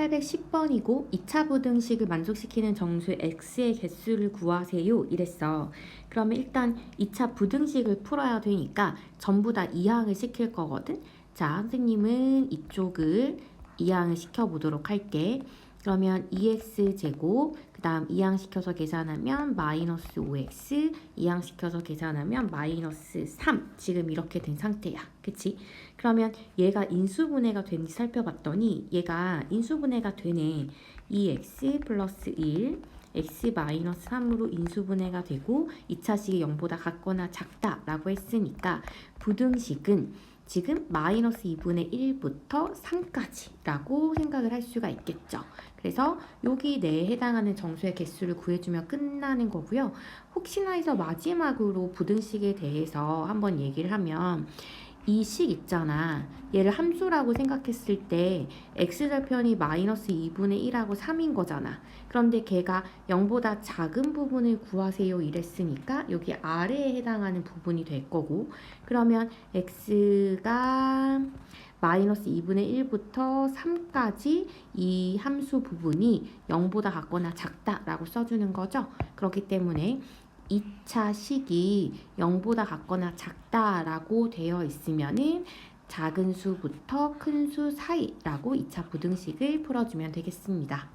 810번이고 2차 부등식을 만족시키는 정수 x의 개수를 구하세요 이랬어. 그러면 일단 2차 부등식을 풀어야 되니까 전부 다 이항을 시킬 거거든. 자, 선생님은 이쪽을 이항을 시켜 보도록 할게. 그러면 2x 제곱 그 다음 이항시켜서 계산하면 마이너스 5x 이항시켜서 계산하면 마이너스 3 지금 이렇게 된 상태야. 그치? 그러면 얘가 인수분해가 되는지 살펴봤더니 얘가 인수분해가 되네. 2x 플러스 1 x 마이너스 3으로 인수분해가 되고 2차식이 0보다 같거나 작다 라고 했으니까 부등식은 지금 마이너스 2분의 1부터 3까지라고 생각을 할 수가 있겠죠. 그래서 여기 내에 해당하는 정수의 개수를 구해주면 끝나는 거고요. 혹시나 해서 마지막으로 부등식에 대해서 한번 얘기를 하면 이 식 있잖아. 얘를 함수라고 생각했을 때 x절편이 마이너스 2분의 1하고 3인 거잖아. 그런데 걔가 0보다 작은 부분을 구하세요 이랬으니까 여기 아래에 해당하는 부분이 될 거고 그러면 x가 마이너스 2분의 1부터 3까지 이 함수 부분이 0보다 같거나 작다라고 써주는 거죠. 그렇기 때문에 2차 식이 0보다 같거나 작다라고 되어 있으면은 작은 수부터 큰 수 사이라고 2차 부등식을 풀어주면 되겠습니다.